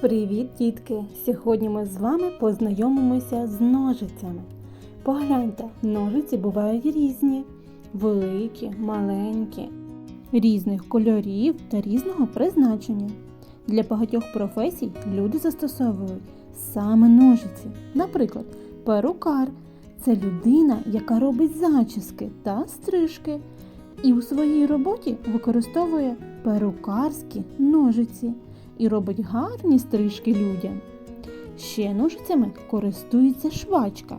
Привіт, дітки! Сьогодні ми з вами познайомимося з ножицями. Погляньте, ножиці бувають різні: великі, маленькі, різних кольорів та різного призначення. Для багатьох професій люди застосовують саме ножиці. Наприклад, перукар це людина, яка робить зачіски та стрижки, і у своїй роботі використовує перукарські ножиці і робить гарні стрижки людям. Ще ножицями користується швачка.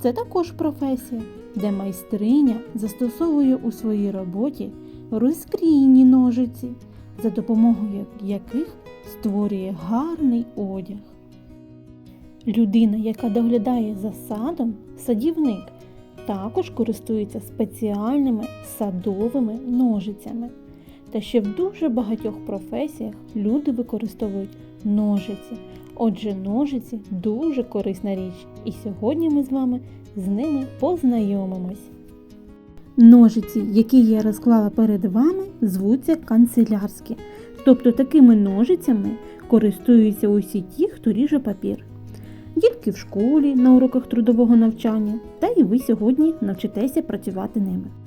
Це також професія, де майстриня застосовує у своїй роботі розкрійні ножиці, за допомогою яких створює гарний одяг. Людина, яка доглядає за садом, садівник, також користується спеціальними садовими ножицями. Та ще в дуже багатьох професіях люди використовують ножиці. Отже, ножиці дуже корисна річ, і сьогодні ми з вами з ними познайомимось. Ножиці, які я розклала перед вами, звуться канцелярські. Тобто такими ножицями користуються усі ті, хто ріже папір. Дітки в школі на уроках трудового навчання, та і ви сьогодні навчитеся працювати ними.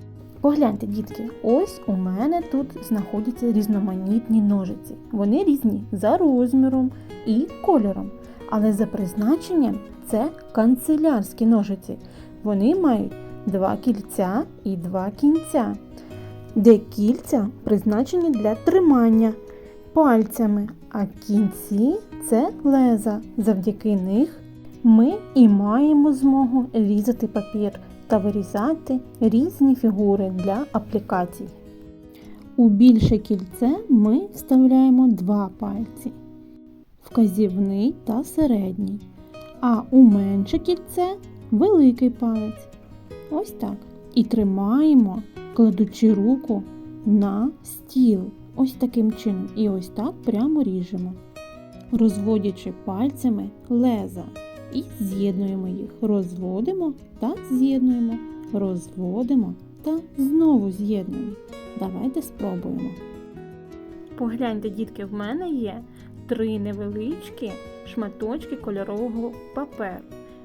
Погляньте, дітки, ось у мене тут знаходяться різноманітні ножиці. Вони різні за розміром і кольором, але за призначенням це канцелярські ножиці. Вони мають два кільця і два кінця, де кільця призначені для тримання пальцями, а кінці це леза. Завдяки них ми і маємо змогу різати папір та вирізати різні фігури для аплікацій. У більше кільце ми вставляємо два пальці вказівний та середній, а у менше кільце великий палець. Ось так. І тримаємо, кладучи руку на стіл. Ось таким чином. І ось так прямо ріжемо, розводячи пальцями леза і з'єднуємо їх. Розводимо та з'єднуємо, розводимо та знову з'єднуємо. Давайте спробуємо. Погляньте, дітки, в мене є три невеличкі шматочки кольорового паперу.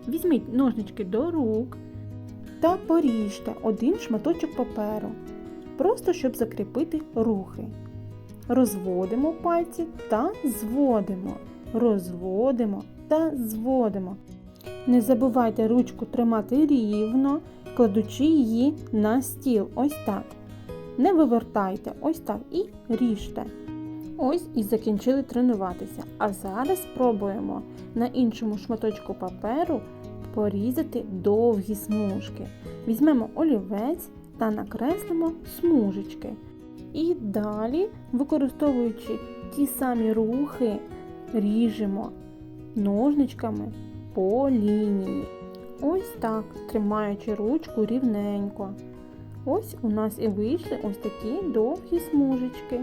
Візьміть ножнички до рук та поріжте один шматочок паперу, просто щоб закріпити рухи. Розводимо пальці та зводимо, розводимо та зводимо. Не забувайте ручку тримати рівно, кладучи її на стіл. Ось так. Не вивертайте, ось так і ріжте. Ось і закінчили тренуватися. А зараз спробуємо на іншому шматочку паперу порізати довгі смужки. Візьмемо олівець та накреслимо смужечки. І далі, використовуючи ті самі рухи, ріжемо ножничками по лінії. Ось так, тримаючи ручку рівненько. Ось у нас і вийшли ось такі довгі смужечки.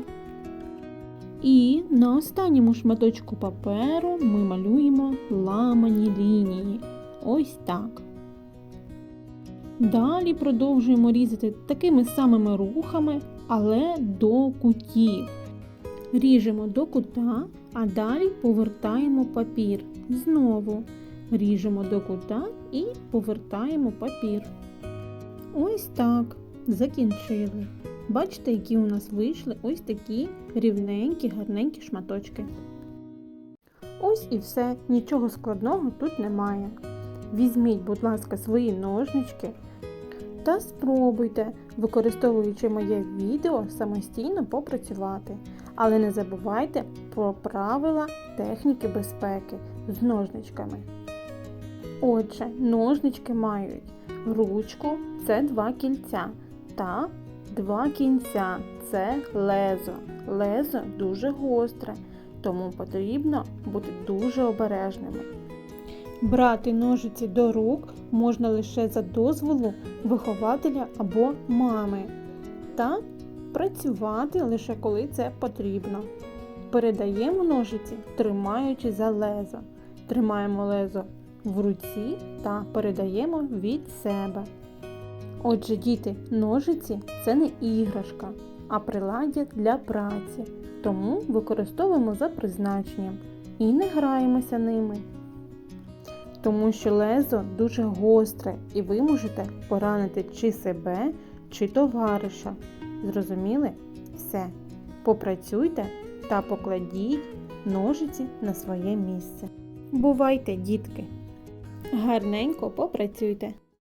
І на останньому шматочку паперу ми малюємо ламані лінії. Ось так. Далі продовжуємо різати такими самими рухами, але до кутів. Ріжемо до кута, а далі повертаємо папір. Знову ріжемо до кута і повертаємо папір. Ось так. Закінчили. Бачите, які у нас вийшли ось такі рівненькі, гарненькі шматочки. Ось і все, нічого складного тут немає. Візьміть, будь ласка, свої ножнички та спробуйте, використовуючи моє відео, самостійно попрацювати. Але не забувайте про правила техніки безпеки з ножничками. Отже, ножнички мають ручку це два кільця та два кінця це лезо. Лезо дуже гостре, тому потрібно бути дуже обережними. Брати ножиці до рук можна лише за дозволу вихователя або мами. Та працювати лише коли це потрібно. Передаємо ножиці, тримаючи за лезо. Тримаємо лезо в руці та передаємо від себе. Отже, діти, ножиці це не іграшка, а приладдя для праці, тому використовуємо за призначенням. і не граємося ними. Тому що лезо дуже гостре і ви можете поранити чи себе, чи товариша. Зрозуміли? Все. Попрацюйте та покладіть ножиці на своє місце. Бувайте, дітки! Гарненько попрацюйте!